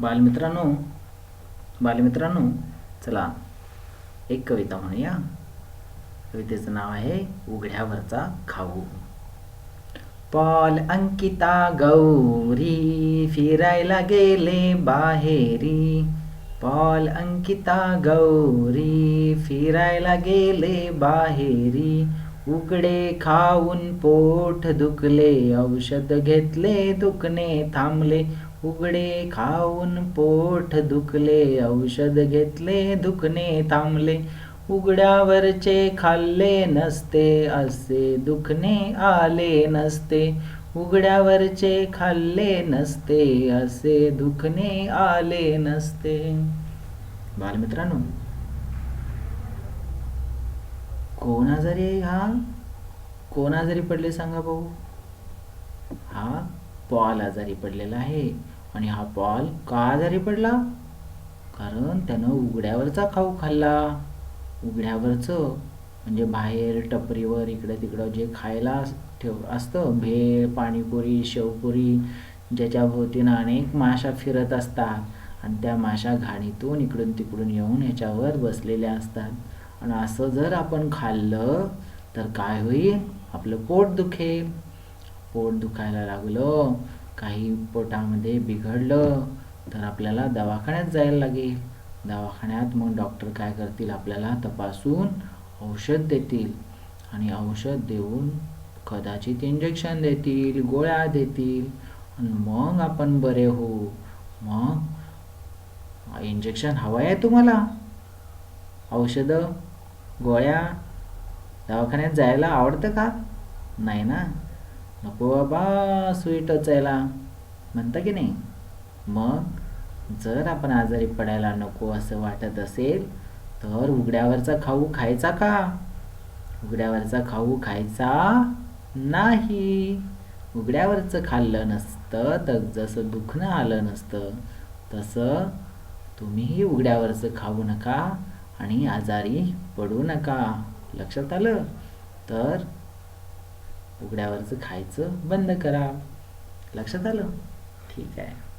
बालमित्रांनो बालमित्रांनो चला एक कविता म्हणूया. कवितेचं नाव आहे उघड्यावरचा खाऊ. पॉल अंकिता गौरी फिरायला गेले बाहेरी. पॉल अंकिता गौरी फिरायला गेले बाहेरी. उघडे खाऊन पोट दुखले औषध घेतले दुखणे थांबले. उघडे खाऊन पोट दुखले औषध घेतले दुखणे थांबले. उघड्यावरचे खाल्ले नसते असे दुखणे आले नसते. उघड्यावरचे खाल्ले नसते असे दुखणे आले नसते. बालमित्रांनो कोण आजारी हा? कोण आजारी पडले सांगा भाऊ? हा? पॉल आजारी पडलेला आहे. आणि हा पॉल का आजारी पडला? कारण त्यानं उघड्यावरचा खाऊ खाल्ला. उघड्यावरचं म्हणजे बाहेर टपरीवर इकडं तिकडं जे खायला ठेव असतं भेळ पाणीपुरी शेवपुरी ज्याच्या भोवतीनं अनेक माशा फिरत असतात. आणि त्या माशा घाणीतून इकडून तिकडून येऊन ह्याच्यावर बसलेल्या असतात. आणि असं जर आपण खाल्लं तर काय होईल? आपलं पोट दुखेल. पोट दुखायला लागलं. काही पोटामध्ये बिघडलं तर आपल्याला दवाखान्यात जायला लागेल. दवाखान्यात मग डॉक्टर काय करतील? आपल्याला तपासून औषध देतील. आणि औषध देऊन कदाचित इंजेक्शन देतील गोळ्या देतील. आणि मग आपण बरे होऊ. मग इंजेक्शन हवं आहे तुम्हाला? औषधं गोळ्या दवाखान्यात जायला आवडतं का? नाही ना? नको बाबा स्वीटच यायला म्हणता की नाही? मग जर आपण आजारी पडायला नको असं वाटत असेल तर उघड्यावरचा खाऊ खायचा का? उघड्यावरचा खाऊ खायचा नाही. उघड्यावरचं खाल्लं नसतं तर जसं दुखणं आलं नसतं तसं तुम्हीही उघड्यावरचं खाऊ नका आणि आजारी पडू नका. लक्षात आलं? तर उघड्यावरचं खायचं बंद करा. लक्षात आलं? ठीक आहे.